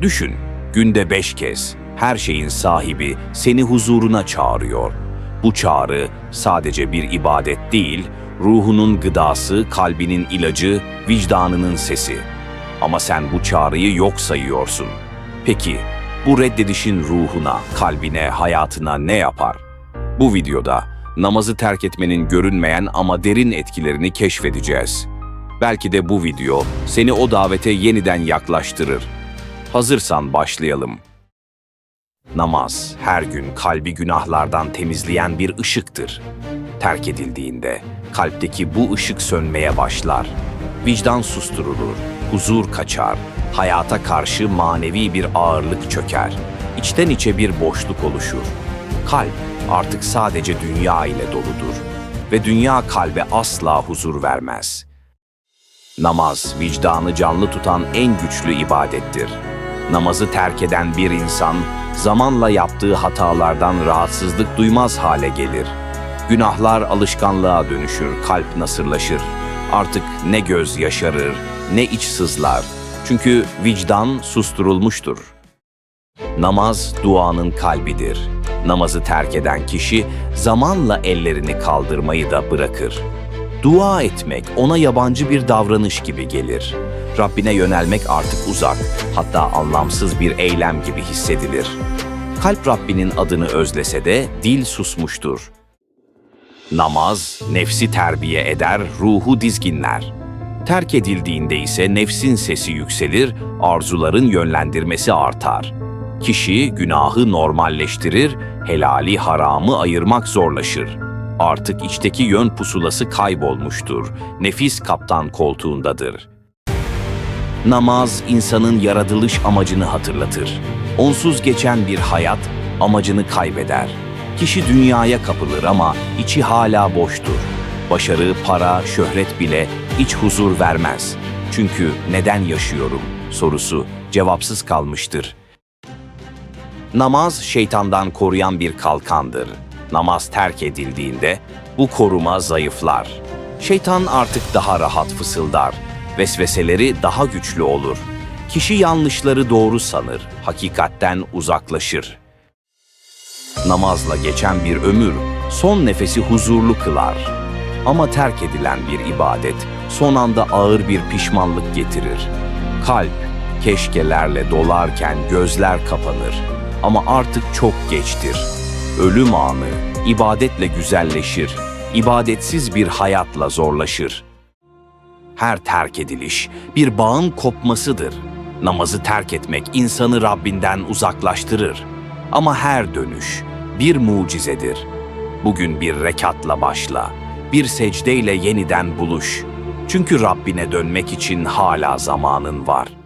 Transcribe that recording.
Düşün, günde beş kez her şeyin sahibi seni huzuruna çağırıyor. Bu çağrı sadece bir ibadet değil, ruhunun gıdası, kalbinin ilacı, vicdanının sesi. Ama sen bu çağrıyı yok sayıyorsun. Peki, bu reddedişin ruhuna, kalbine, hayatına ne yapar? Bu videoda namazı terk etmenin görünmeyen ama derin etkilerini keşfedeceğiz. Belki de bu video seni o davete yeniden yaklaştırır. Hazırsan başlayalım. Namaz her gün kalbi günahlardan temizleyen bir ışıktır. Terk edildiğinde kalpteki bu ışık sönmeye başlar. Vicdan susturulur, huzur kaçar, hayata karşı manevi bir ağırlık çöker. İçten içe bir boşluk oluşur. Kalp artık sadece dünya ile doludur ve dünya kalbe asla huzur vermez. Namaz, vicdanı canlı tutan en güçlü ibadettir. Namazı terk eden bir insan, zamanla yaptığı hatalardan rahatsızlık duymaz hale gelir. Günahlar alışkanlığa dönüşür, kalp nasırlaşır. Artık ne göz yaşarır, ne iç sızlar. Çünkü vicdan susturulmuştur. Namaz duanın kalbidir. Namazı terk eden kişi zamanla ellerini kaldırmayı da bırakır. Dua etmek ona yabancı bir davranış gibi gelir. Rabbine yönelmek artık uzak, hatta anlamsız bir eylem gibi hissedilir. Kalp Rabbinin adını özlese de dil susmuştur. Namaz, nefsi terbiye eder, ruhu dizginler. Terk edildiğinde ise nefsin sesi yükselir, arzuların yönlendirmesi artar. Kişi günahı normalleştirir, helali haramı ayırmak zorlaşır. Artık içteki yön pusulası kaybolmuştur. Nefis kaptan koltuğundadır. Namaz insanın yaratılış amacını hatırlatır. Onsuz geçen bir hayat amacını kaybeder. Kişi dünyaya kapılır ama içi hala boştur. Başarı, para, şöhret bile iç huzur vermez. Çünkü neden yaşıyorum sorusu cevapsız kalmıştır. Namaz şeytandan koruyan bir kalkandır. Namaz terk edildiğinde bu koruma zayıflar. Şeytan artık daha rahat fısıldar. Vesveseleri daha güçlü olur. Kişi yanlışları doğru sanır, hakikatten uzaklaşır. Namazla geçen bir ömür son nefesi huzurlu kılar. Ama terk edilen bir ibadet son anda ağır bir pişmanlık getirir. Kalp keşkelerle dolarken gözler kapanır. Ama artık çok geçtir. Ölüm anı ibadetle güzelleşir. İbadetsiz bir hayatla zorlaşır. Her terk ediliş bir bağın kopmasıdır. Namazı terk etmek insanı Rabbinden uzaklaştırır. Ama her dönüş bir mucizedir. Bugün bir rekatla başla, bir secdeyle yeniden buluş. Çünkü Rabbine dönmek için hala zamanın var.''